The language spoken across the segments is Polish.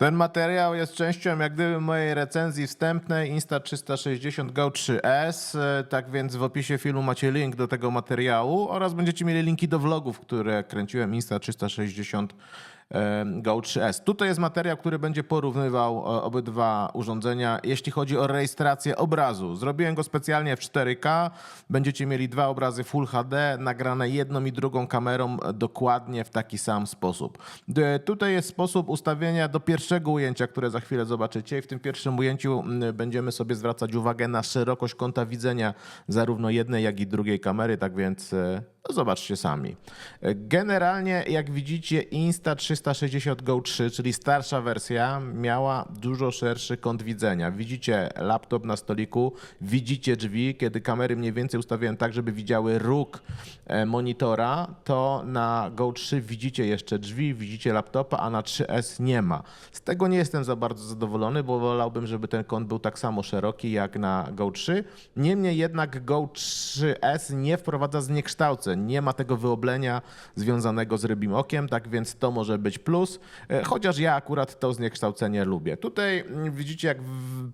Ten materiał jest częścią jak gdyby mojej recenzji wstępnej Insta360 Go 3S, e, tak więc w opisie filmu macie link do tego materiału oraz będziecie mieli linki do vlogów, które kręciłem Insta360 e, Go 3S. Tutaj jest materiał, który będzie porównywał e, obydwa urządzenia, jeśli chodzi o rejestrację obrazu. Zrobiłem go specjalnie w 4K. Będziecie mieli dwa obrazy Full HD, nagrane jedną i drugą kamerą e, dokładnie w taki sam sposób. Tutaj jest sposób ustawienia do pierwszego ujęcia, które za chwilę zobaczycie. I w tym pierwszym ujęciu będziemy sobie zwracać uwagę na szerokość kąta widzenia zarówno jednej, jak i drugiej kamery, tak więc e, no zobaczcie sami. Generalnie, jak widzicie, Insta360 Go 3, czyli starsza wersja, miała dużo szerszy kąt widzenia. Widzicie laptop na stoliku, widzicie drzwi. Kiedy kamery mniej więcej ustawiłem tak, żeby widziały róg e, monitora, to na Go 3 widzicie jeszcze drzwi, widzicie laptopa, a na 3S nie ma. Z tego nie jestem za bardzo zadowolony, bo wolałbym, żeby ten kąt był tak samo szeroki jak na Go 3. Niemniej jednak Go 3S nie wprowadza zniekształceń, nie ma tego wyoblenia związanego z rybim okiem, tak więc to może być plus, e, chociaż ja akurat to zniekształcenie lubię. Tutaj mm, widzicie jak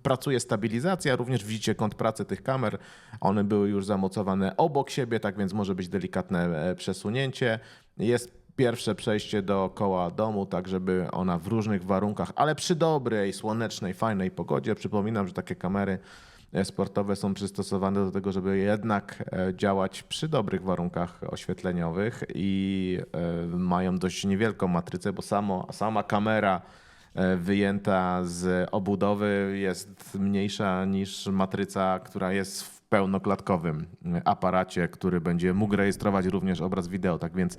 pracuje stabilizacja, również widzicie kąt pracy tych kamer, one były już zamocowane obok siebie, tak więc może być delikatne e, przesunięcie. Jest pierwsze przejście dookoła domu, tak żeby ona w różnych warunkach, ale przy dobrej, słonecznej, fajnej pogodzie. Przypominam, że takie kamery sportowe są przystosowane do tego, żeby jednak e, działać przy dobrych warunkach oświetleniowych i e, mają dość niewielką matrycę, bo samo, sama kamera e, wyjęta z obudowy jest mniejsza niż matryca, która jest w pełnoklatkowym aparacie, który będzie mógł rejestrować również obraz wideo. Tak więc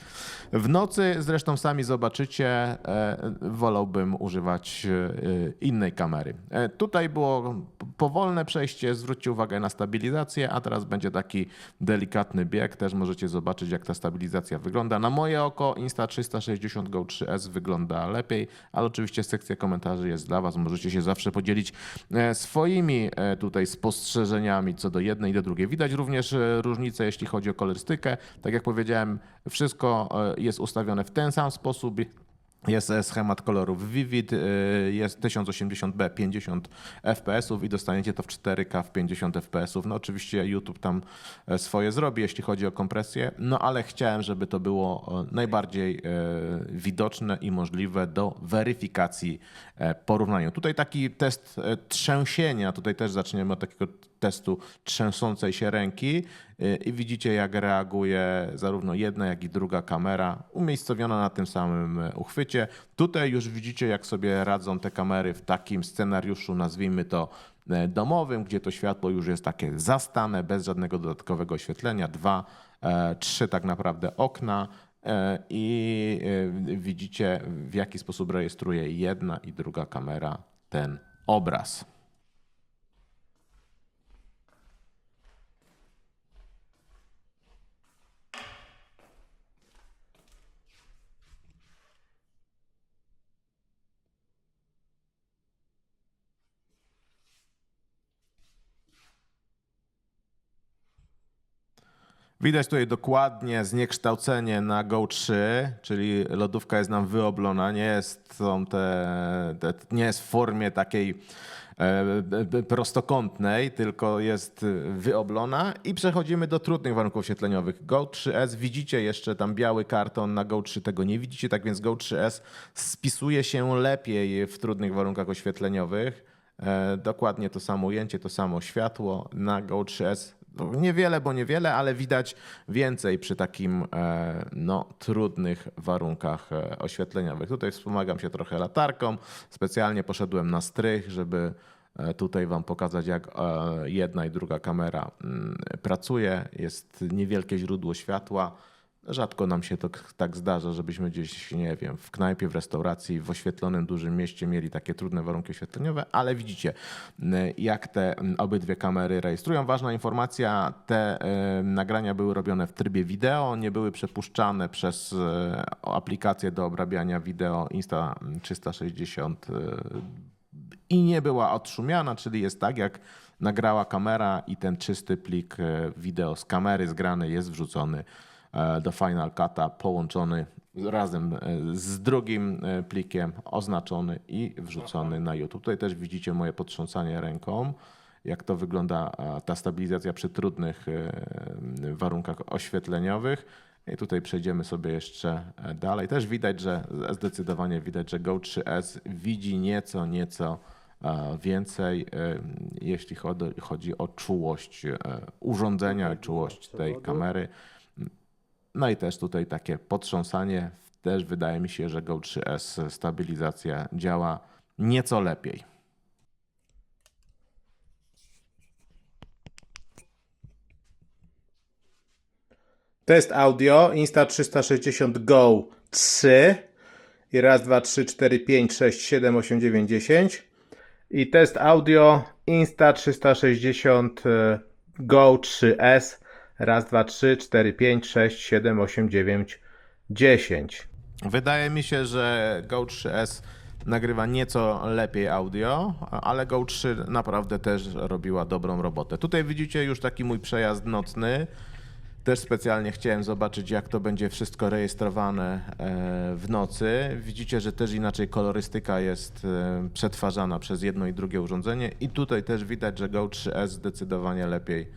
w nocy, zresztą sami zobaczycie, e, wolałbym używać e, innej kamery. E, Tutaj było powolne przejście, zwróćcie uwagę na stabilizację, a teraz będzie taki delikatny bieg. Też możecie zobaczyć, jak ta stabilizacja wygląda. Na moje oko Insta360 Go 3S wygląda lepiej, ale oczywiście sekcja komentarzy jest dla Was. Możecie się zawsze podzielić e, swoimi e, tutaj spostrzeżeniami co do jednej i do drugiej. Widać również e, różnice, jeśli chodzi o kolorystykę. Tak jak powiedziałem, wszystko jest ustawione w ten sam sposób. Jest e, schemat kolorów Vivid, e, jest 1080p 50 fps i dostaniecie to w 4K w 50 fps. No oczywiście YouTube tam e, swoje zrobi, jeśli chodzi o kompresję, no ale chciałem, żeby to było najbardziej widoczne i możliwe do weryfikacji porównania. Tutaj taki test trzęsienia, tutaj też zaczniemy od takiego testu trzęsącej się ręki i widzicie jak reaguje zarówno jedna jak i druga kamera umiejscowiona na tym samym e, uchwycie. Tutaj już widzicie jak sobie radzą te kamery w takim scenariuszu nazwijmy to e, domowym, gdzie to światło już jest takie zastane, bez żadnego dodatkowego oświetlenia. Dwa, e, trzy tak naprawdę okna i widzicie w jaki sposób rejestruje jedna i druga kamera ten obraz. Widać tutaj dokładnie zniekształcenie na Go 3, czyli lodówka jest nam wyoblona, nie jest, są te, te, nie jest w formie takiej e, e, prostokątnej, tylko jest wyoblona i przechodzimy do trudnych warunków oświetleniowych. Go 3S widzicie jeszcze tam biały karton, na Go 3 tego nie widzicie, tak więc Go 3S spisuje się lepiej w trudnych warunkach oświetleniowych. E, Dokładnie to samo ujęcie, to samo światło na Go 3S. No, Niewiele, bo niewiele, ale widać więcej przy takim e, no, trudnych warunkach e, oświetleniowych. Tutaj wspomagam się trochę latarką. Specjalnie poszedłem na strych, żeby e, tutaj Wam pokazać, jak jedna i druga kamera mm, pracuje. Jest niewielkie źródło światła. Rzadko nam się to tak zdarza, żebyśmy gdzieś, nie wiem, w knajpie, w restauracji, w oświetlonym dużym mieście mieli takie trudne warunki oświetleniowe, ale widzicie, jak te obydwie kamery rejestrują. Ważna informacja, te e, nagrania były robione w trybie wideo, nie były przepuszczane przez e, aplikację do obrabiania wideo Insta360 e, i nie była odszumiana, czyli jest tak, jak nagrała kamera i ten czysty plik wideo z kamery zgrany jest wrzucony do Final Cut'a, połączony razem e, z drugim e, plikiem oznaczony i wrzucony na YouTube. Tutaj też widzicie moje potrząsanie ręką, jak to wygląda ta stabilizacja przy trudnych e, warunkach oświetleniowych. I tutaj przejdziemy sobie jeszcze e, dalej. Też widać, że zdecydowanie widać, że Go 3S widzi nieco, nieco e, więcej, e, jeśli chodzi- o czułość e, urządzenia czułość tej kamery. No i też tutaj takie potrząsanie. Też wydaje mi się, że Go 3S stabilizacja działa nieco lepiej. Test audio. Insta360 Go 3 i raz, dwa, trzy, cztery, pięć, sześć, siedem, osiem, dziewięć, dziesięć. I test audio. Insta360 e, Go 3S raz, dwa, trzy, cztery, pięć, sześć, siedem, osiem, dziewięć, dziesięć. Wydaje mi się, że Go 3S nagrywa nieco lepiej audio, ale Go 3 naprawdę też robiła dobrą robotę. Tutaj widzicie już taki mój przejazd nocny. Też specjalnie chciałem zobaczyć, jak to będzie wszystko rejestrowane e, w nocy. Widzicie, że też inaczej kolorystyka jest e, przetwarzana przez jedno i drugie urządzenie. I tutaj też widać, że Go 3S zdecydowanie lepiej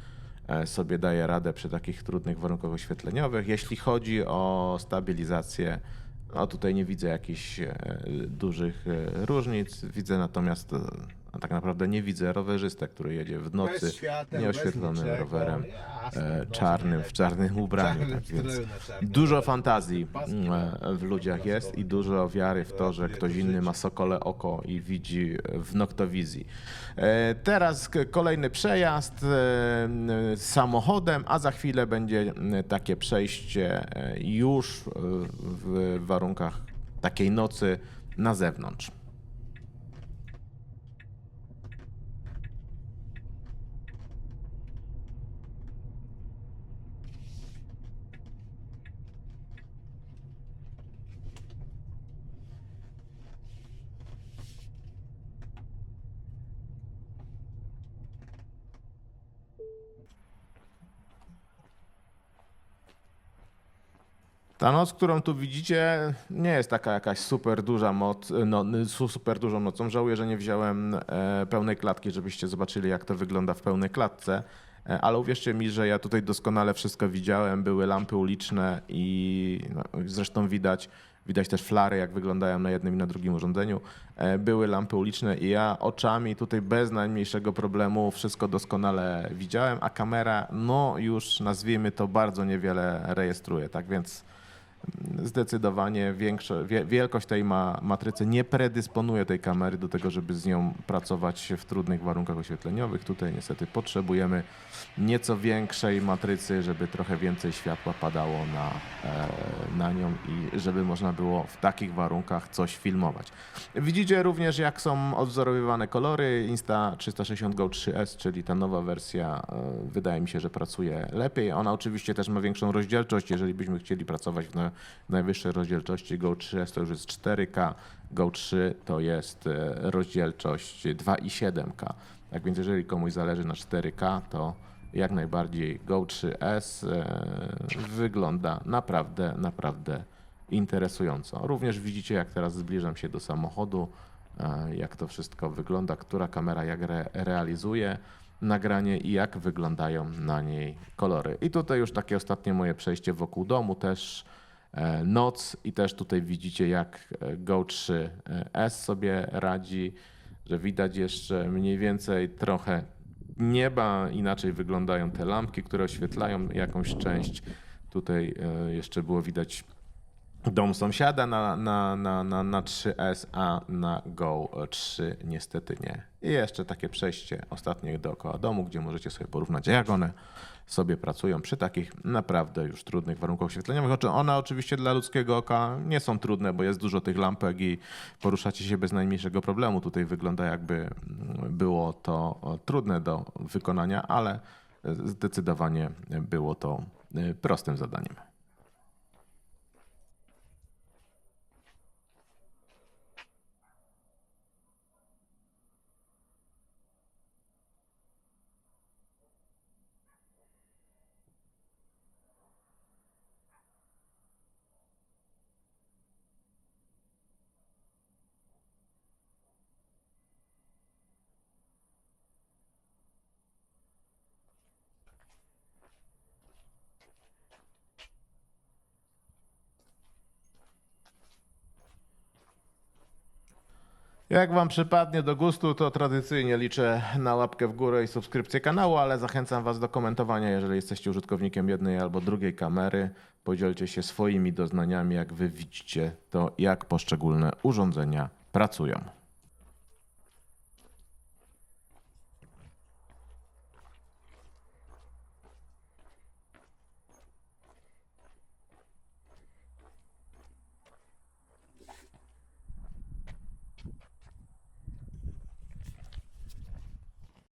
sobie daje radę przy takich trudnych warunkach oświetleniowych. Jeśli chodzi o stabilizację, no tutaj nie widzę jakichś e, dużych e, różnic. Widzę natomiast, e, a tak naprawdę nie widzę rowerzystę, który jedzie w nocy świateł, nieoświetlonym niczego. rowerem Jasne, e, czarnym, w czarnym ubraniu. Tak więc dużo fantazji mm, e, w ludziach jest i dużo wiary w to, że ktoś inny ma sokole oko i widzi w noktowizji. E, Teraz kolejny przejazd samochodem, a za chwilę będzie takie przejście już w warunkach takiej nocy na zewnątrz. Ta noc, którą tu widzicie, nie jest taka jakaś super duża moc, no, su- super dużą nocą. Żałuję, że nie wziąłem e, pełnej klatki, żebyście zobaczyli, jak to wygląda w pełnej klatce. E, ale uwierzcie mi, że ja tutaj doskonale wszystko widziałem. Były lampy uliczne i no, zresztą widać, widać też flary, jak wyglądają na jednym i na drugim urządzeniu. E, były lampy uliczne i ja oczami tutaj bez najmniejszego problemu wszystko doskonale widziałem, a kamera, no już nazwijmy to bardzo niewiele rejestruje. Tak więc zdecydowanie większa, wie, wielkość tej ma, matrycy nie predysponuje tej kamery do tego, żeby z nią pracować w trudnych warunkach oświetleniowych. Tutaj niestety potrzebujemy nieco większej matrycy, żeby trochę więcej światła padało na, e, na nią i żeby można było w takich warunkach coś filmować. Widzicie również, jak są odwzorowywane kolory. Insta360 Go 3S, czyli ta nowa wersja, e, wydaje mi się, że pracuje lepiej. Ona oczywiście też ma większą rozdzielczość. Jeżeli byśmy chcieli pracować w najwyższej rozdzielczości, Go 3S to już jest 4K, Go 3 to jest e, rozdzielczość 2,7K. Tak więc jeżeli komuś zależy na 4K, to jak najbardziej Go 3S e, wygląda naprawdę, naprawdę interesująco. Również widzicie, jak teraz zbliżam się do samochodu, e, jak to wszystko wygląda, która kamera jak re realizuje nagranie i jak wyglądają na niej kolory. I tutaj już takie ostatnie moje przejście wokół domu, też noc i też tutaj widzicie, jak e, Go 3S sobie radzi, że widać jeszcze mniej więcej trochę nieba, inaczej wyglądają te lampki, które oświetlają jakąś część. Tutaj e, jeszcze było widać dom sąsiada na, na, na, na, na 3S, a na Go 3 niestety nie. I jeszcze takie przejście ostatnie dookoła domu, gdzie możecie sobie porównać, jak one sobie pracują przy takich naprawdę już trudnych warunkach oświetleniowych. Oczy- One oczywiście dla ludzkiego oka nie są trudne, bo jest dużo tych lampek i poruszacie się bez najmniejszego problemu. Tutaj wygląda jakby było to trudne do wykonania, ale zdecydowanie było to e, prostym zadaniem. Jak wam przypadnie do gustu, to tradycyjnie liczę na łapkę w górę i subskrypcję kanału, ale zachęcam was do komentowania, jeżeli jesteście użytkownikiem jednej albo drugiej kamery. Podzielcie się swoimi doznaniami, jak wy widzicie to, jak poszczególne urządzenia pracują.